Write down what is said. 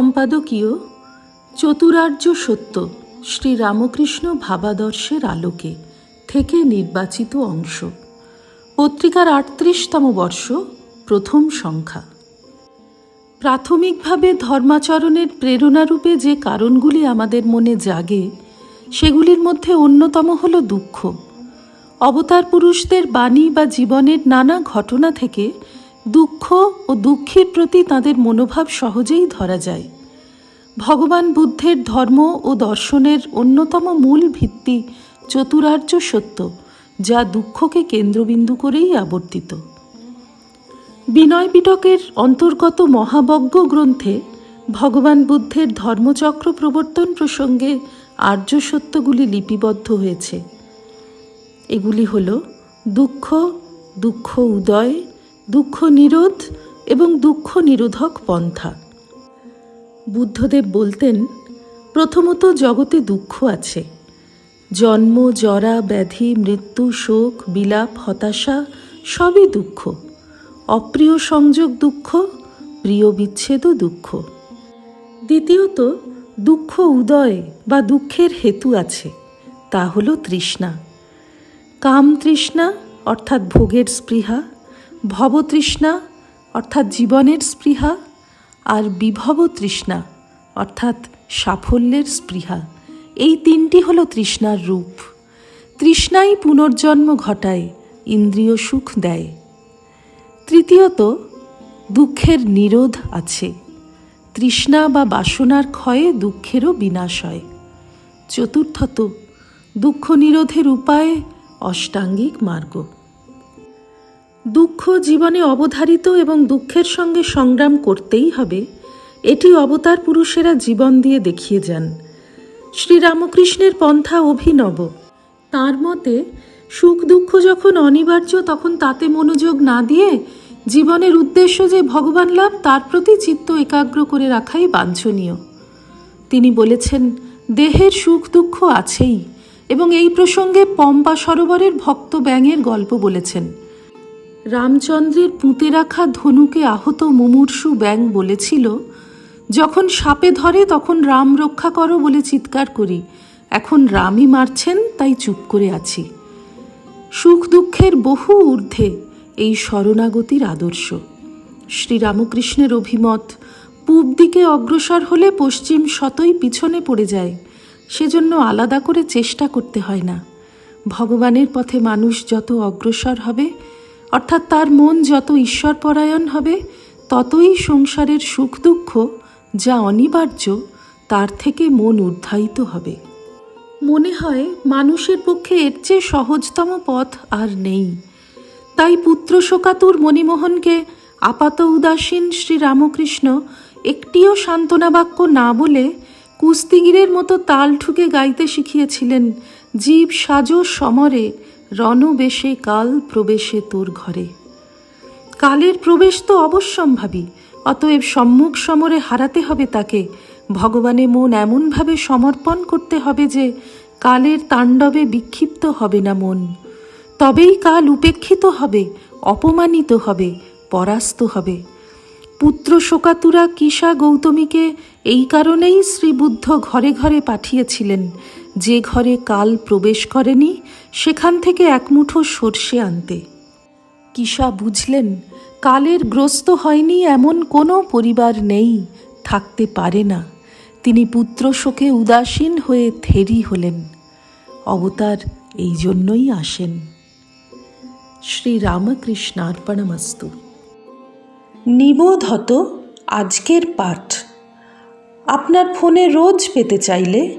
সম্পাদকীয় চতুরার্য সত্য শ্রী রামকৃষ্ণ ভাবাদর্শের আলোকে থেকে নির্বাচিত অংশ। পত্রিকার আটত্রিশতম বর্ষ, প্রথম সংখ্যা। প্রাথমিকভাবে ধর্মাচরণের প্রেরণারূপে যে কারণগুলি আমাদের মনে জাগে, সেগুলির মধ্যে অন্যতম হল দুঃখ। অবতার পুরুষদের বাণী বা জীবনের নানা ঘটনা থেকে দুঃখ ও দুঃখের প্রতি তাদের মনোভাব সহজেই ধরা যায়। ভগবান বুদ্ধের ধর্ম ও দর্শনের অন্যতম মূল ভিত্তি চতুরার্য সত্য, যা দুঃখকে কেন্দ্রবিন্দু করেই আবর্তিত। বিনয় পিটকের অন্তর্গত মহাবজ্ঞ গ্রন্থে ভগবান বুদ্ধের ধর্মচক্র প্রবর্তন প্রসঙ্গে আর্য সত্যগুলি লিপিবদ্ধ হয়েছে। এগুলি হল দুঃখ দুঃখ উদয় দুঃখ নিরোধ এবং দুঃখ নিরোধক পন্থা। বুদ্ধদেব বলতেন, প্রথমত জগতে দুঃখ আছে। জন্ম, জরা, ব্যাধি, মৃত্যু, শোক, বিলাপ, হতাশা, সবই দুঃখ। অপ্রিয় সংযোগ দুঃখ, প্রিয় বিচ্ছেদও দুঃখ। দ্বিতীয়ত, দুঃখ উদয় বা দুঃখের হেতু আছে, তা হল তৃষ্ণা। কাম তৃষ্ণা অর্থাৎ ভোগের স্পৃহা ভবতৃষ্ণা অর্থাৎ জীবনের স্পৃহা আর বিভব তৃষ্ণা অর্থাৎ সাফল্যের স্পৃহা। এই তিনটি হল তৃষ্ণার রূপ। তৃষ্ণাই পুনর্জন্ম ঘটায়, ইন্দ্রিয় সুখ দেয়। তৃতীয়ত, দুঃখের নিরোধ আছে। তৃষ্ণা বা বাসনার ক্ষয়ে দুঃখেরও বিনাশ হয়। চতুর্থত দুঃখ নিরোধের উপায় অষ্টাঙ্গিক মার্গ। দুঃখ জীবনে অবধারিত এবং দুঃখের সঙ্গে সংগ্রাম করতেই হবে, এটি অবতার পুরুষেরা জীবন দিয়ে দেখিয়ে যান। শ্রীরামকৃষ্ণের পন্থা অভিনব। তার মতে, সুখ দুঃখ যখন অনিবার্য, তখন তাতে মনোযোগ না দিয়ে জীবনের উদ্দেশ্য যে ভগবান লাভ, তার প্রতি চিত্ত একাগ্র করে রাখাই বাঞ্ছনীয়। তিনি বলেছেন, দেহের সুখ দুঃখ আছেই এবং এই প্রসঙ্গে পম্পা সরোবরের ভক্ত ব্যাঙের গল্প বলেছেন। রামচন্দ্রের পুঁতে রাখা ধনুকে আহত মুমূর্ষু ব্যাং বলেছিল, যখন সাপে ধরে তখন রাম রক্ষা করো বলে চিৎকার করি। এখন রামই মারছেন, তাই চুপ করে আছি। সুখ দুঃখের বহু ঊর্ধ্বে এই শরণাগতির আদর্শ। শ্রীরামকৃষ্ণের অভিমত, পূব দিকে অগ্রসর হলে পশ্চিম শতই পিছনে পড়ে যায়, সেজন্য আলাদা করে চেষ্টা করতে হয় না। ভগবানের পথে মানুষ যত অগ্রসর হবে অর্থাৎ তার মন যত ঈশ্বরপরায়ণ হবে, ততই সংসারের সুখ দুঃখ যা অনিবার্য, তার থেকে মন উদ্ধায়িত হবে। মনে হয়, মানুষের পক্ষে এর চেয়ে সহজতম পথ আর নেই। তাই পুত্র শোকাতুর মণিমোহনকে আপাত উদাসীন শ্রীরামকৃষ্ণ একটিও সান্ত্বনা বাক্য না বলে কুস্তিগিরের মতো তাল ঠুকে গাইতে শিখিয়েছিলেন জীব সাজো সমরে রণবেশে কাল প্রবেশে তোর ঘরে। কালের প্রবেশ তো অবশ্যম্ভাবী, অতএব সম্মুখ সমরে হারাতে হবে তাকে। ভগবানে মন এমনভাবে সমর্পণ করতে হবে যে কালের তাণ্ডবে বিক্ষিপ্ত হবে না মন। তবেই কাল উপেক্ষিত হবে, অপমানিত হবে, পরাস্ত হবে। পুত্র শোকাতুরা কিসা গৌতমীকে এই কারণেই শ্রীবুদ্ধ ঘরে ঘরে পাঠিয়েছিলেন যে ঘরে কাল প্রবেশ করেনি, সেখান থেকে একমুঠো সর্ষে আনতে। কিসা বুঝলেন, কালের গ্রস্ত হয়নি এমন কোনো পরিবার নেই, থাকতে পারে না। তিনি পুত্র শোকে উদাসীন হয়ে থেরি হলেন। অবতার এই জন্যই আসেন। শ্রী রামকৃষ্ণার্পণমস্তু নিবোধত আজকের পাঠ। আপনার ফোনে রোজ পেতে চাইলে